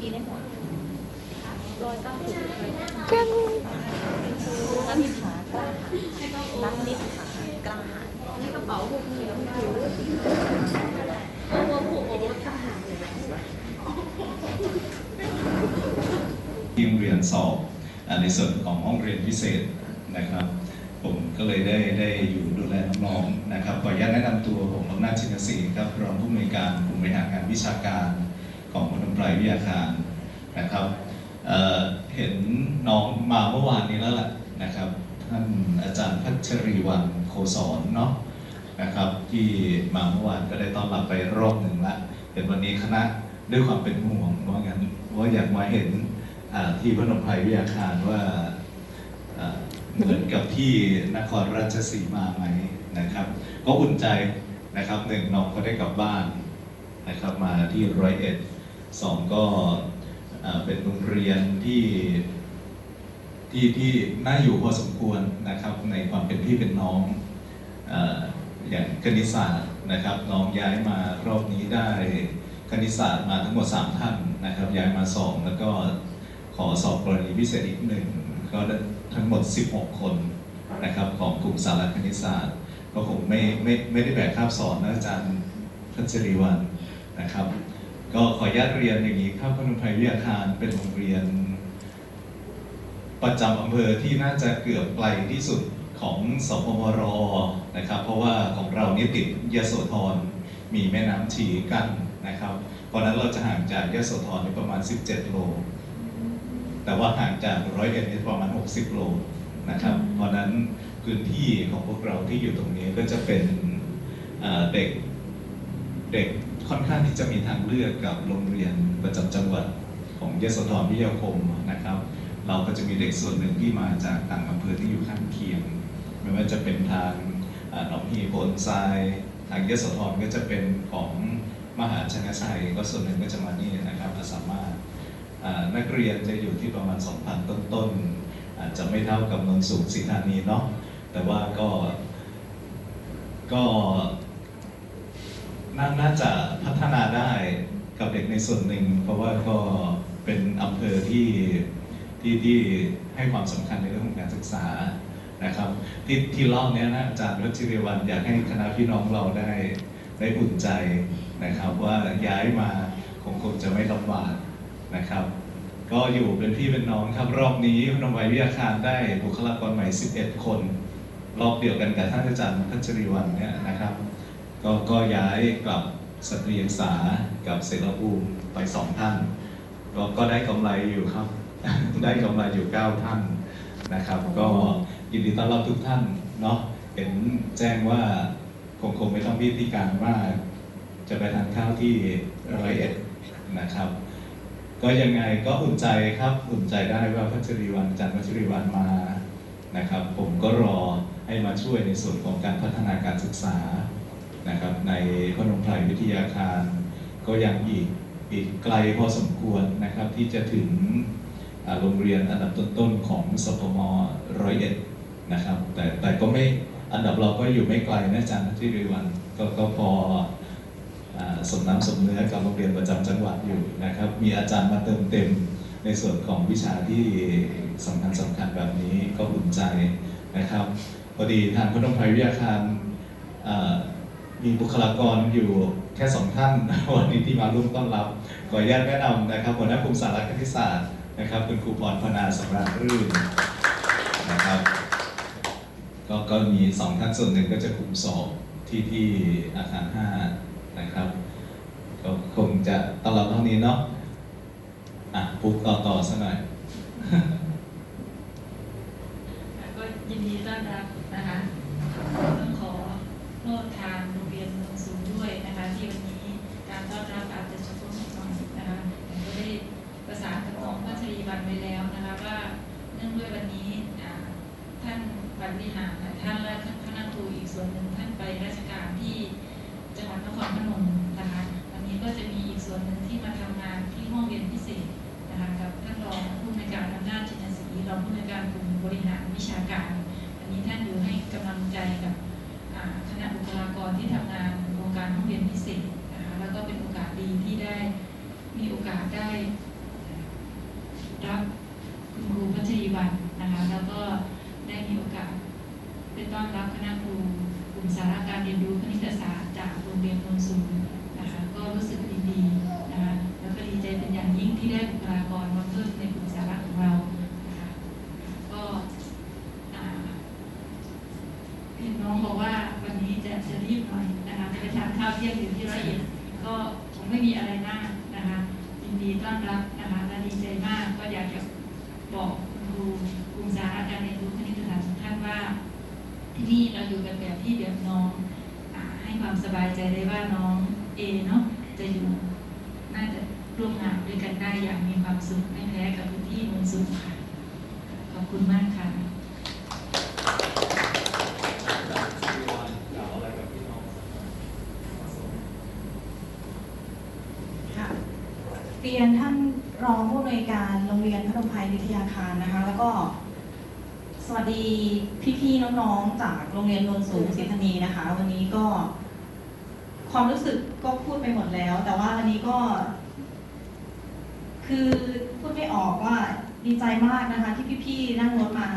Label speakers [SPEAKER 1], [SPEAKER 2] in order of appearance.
[SPEAKER 1] ทีได้หมดร้อยเก้าสิบ
[SPEAKER 2] กัน
[SPEAKER 1] นักนิถากล้าหาญนักนิถากล้าหาญในกระเป๋าพวกนี้เอาหัวผูกเอาหัวกล้าหาญ
[SPEAKER 3] ทีมเรียนสอบในส่วนของห้องเรียนพิเศษนะครับ ผมก็เลยได้ได้อยู่ดูแลน้องๆนะครับขออนุญาตแนะนำตัวผมอำนาจชินศรีครับรองผู้อำนวยการกลุ่มบริหารงานวิชาการ ของพนมไพรวิทยาคารนะครับเเห็นน้องมาเมื่อวานนี้แล้วแหละนะครับ ท่านอาจารย์พัชรีวันโคสอนเนาะนะครับ ที่มาเมื่อวานก็ได้ต้อนรับไปรอบหนึ่งละเห็นวันนี้คณะด้วยความเป็นห่วงว่างั้นว่าอยากมาเห็นที่พนมไพรวิทยาคารว่าอ่าเหมือนกับที่นครราชสีมาไหมนะครับ ก็อุ่นใจนะครับหนึ่งน้องก็ได้กลับบ้านนะครับมาที่ร้อยเอ็ด สองก็เป็นโรงเรียนที่ที่ที่น่าอยู่พอสมควรนะครับในความเป็นพี่เป็นน้องออย่างคณิตศาสตร์นะครับน้องย้ายมารอบนี้ได้คณิตศาสตร์มาทั้งหมด 3 ท่านนะครับย้ายมา 2 แล้วก็ขอสอบกรณีพิเศษอีกหนึ่งก็ทั้งหมด 16 คนนะครับของกลุ่มสารคณิตศาสตร์ ก็คงไม่ไม่ไม่ได้แบกคาบสอนนะอาจารย์พัชรีวันนะครับ ก็ขออนุญาตเรียนอย่างนี้ครับพนมไพรวิทยาคารเป็นโรงเรียน ประจำอำเภอที่น่าจะเกือบไกลที่สุดของสพมรนะครับ เพราะว่าของเรานี่ติดยโสธรมีแม่น้ำชีกั้นนะครับ เพราะนั้นเราจะห่างจากยโสธรประมาณ 17 โล แต่ว่าห่างจากร้อยเอ็ดนี่ประมาณ 60 โลนะครับ เพราะนั้นพื้นที่ของพวกเราที่อยู่ตรงนี้ก็จะเป็นเด็กเด็ก ค่อนข้างที่จะมีทางเลือกกับโรงเรียนประจำจังหวัดของยโสธรวิทยาคมนะครับ เราก็จะมีเด็กส่วนหนึ่งที่มาจากต่างอำเภอที่อยู่ข้างเคียง ไม่ว่าจะเป็นทางหนองฮีโพนทราย ทางยโสธรก็จะเป็นของมหาชนะชัยก็ส่วนหนึ่งก็จะมานี่นะครับสามารถนักเรียนจะอยู่ที่ประมาณ 2,000 ต้นๆอาจจะไม่เท่ากับนนสูงศรีธานีเนาะแต่ว่าก็ก็ นาน่าจะพัฒนาได้กับเด็กในส่วนหนึ่ง เพราะว่าก็เป็นอำเภอที่ที่ที่ให้ความสำคัญในเรื่องของการศึกษานะครับ ที่ที่รอบนี้นะอาจารย์วัชิรวันอยากให้คณะพี่น้องเราได้ได้อุ่นใจนะครับ ว่าย้ายมาคงคงจะไม่ลำบากนะครับ ก็อยู่เป็นพี่เป็นน้องครับรอบนี้พนมไพรวิทยาคารได้บุคลากรใหม่ 11 คน รอบเดียวกันกับท่านอาจารย์พัชรีวันเนี่ยนะครับ ก็ก็ย้ายกลับสตรีศึกษากับเสรภูมิไปสองท่าน ก็ก็ได้กำไรอยู่ครับ ได้กำไรอยู่ 9 ท่านนะครับ ก็ยินดีต้อนรับทุกท่านเนาะเห็นแจ้งว่าคงคงไม่ต้องพิธีการว่าจะไปทานข้าวที่ร้อยเอ็ดนะครับ ก็ยังไงก็อุ่นใจครับอุ่นใจได้ว่าพัชรีวันอาจารย์พัชรีวันมานะครับ ผมก็รอให้มาช่วยในส่วนของการพัฒนาการศึกษา นะครับในพนมไพรวิทยาคาร ก็ยังอีกอีกไกลพอสมควรนะครับที่จะถึงโรงเรียนอันดับต้นๆของสพมร้อยเอ็ดนะครับแต่แต่ก็ไม่อันดับเราก็อยู่ไม่ไกลนะอาจารย์พัชรีวันก็ก็พออสมน้ำสมเนื้อกับโรงเรียนประจำจังหวัดอยู่นะครับ มีอาจารย์มาเติมเต็มในส่วนของวิชาที่สำคัญสำคัญแบบนี้ก็อุ่นใจนะครับพอดีทางพนมไพรวิทยาคาร มีบุคลากรอยู่แค่สองท่านวันนี้ที่มาร่วมต้อนรับ ขออนุญาตแนะนำนะครับหัวหน้ากลุ่มสารคณิตศาสตร์นะครับคุณครูพรพนาสำราญรื่นนะครับก็ก็มีสองท่านส่วนหนึ่งก็จะคุมสอบที่ที่อาคารห้านะครับก็คงจะตอนรับเท่านี้เนาะอะปุ๊บต่อต่อสักหน่อย
[SPEAKER 4] ก็ยินดีต้อนรับนะคะต้องขอโทษทาง สูงด้วยนะคะที่วันนี้การต้อนรับอาจจะเฉพาะหน่อยนะคะผมก็ได้ประสานกับน้องพัชรีวันไว้แล้วนะคะว่าเนื่องด้วยวันนี้อ่าท่านบริหารท่านและท่านคณะครูอีกส่วนหนึ่งท่านไปราชการที่จังหวัดนครพนมนะคะวันนี้ก็จะมีอีกส่วนหนึ่งที่มาทำงานที่ห้องเรียนพิเศษนะคะกับท่านรองผู้อำนการอำนาจจินศรีรองผู้อำนการกลุ่มบริหารวิชาการอันนี้ท่านอยู่ให้กำลังใจกับคณะบุคลากรที่ทำงานโครงาร ห้องเรียนพิเศษนะคะแล้วก็เป็นโอกาสดีที่ได้มีโอกาสได้รับคุณครูพัชรีวันนะคะแล้วก็ได้มีโอกาสไปต้อนรับคณะครูกลุ่มสาระการเรียนรู้คณิตศาสตร์จากโรงเรียนโนนสูงนะคะก็รู้สึกดีๆนะคะแล้วก็ดีใจเป็นอย่างยิ่งที่ได้บุคลากรมาเพิ่มในกลุ่มสาระของเรานะคะ ก็อ่า พี่น้องบอกว่าวันนี้จะจะรีบหน่อยนะคะจะไป ทานข้าวเที่ยงอยู่ที่ร้อยเอ็ดก็คงไม่มีอะไรมากนะคะยินดีต้อนรับนะคะและดีใจมากก็อยากจะบอกคุณครูกลุ่มสาระการเรียนรู้คณิตศาสตร์ทุกท่านว่า ที่นี่เราอยู่กันแบบที่แบบน้องอให้ความสบายใจได้ว่าน้องเอเนาะจะอยู่น่าจะร่วมงานด้วยกันได้อย่างมีความสุขไม่แพ้กับพื้นที่มนสุขค่ะขอบคุณมากค่ะ
[SPEAKER 2] เรียนท่านรองผู้อำนวยการโรงเรียนพนมไพรวิทยาคารนะคะ แล้วก็ สวัสดีพี่ๆน้องๆจากโรงเรียนนนสูงศรีธนีนะคะ วันนี้ก็ ความรู้สึกก็พูดไปหมดแล้ว แต่ว่าวันนี้ก็ คือพูดไม่ออกว่าดีใจมากนะคะ ที่พี่ๆนั่งรถมา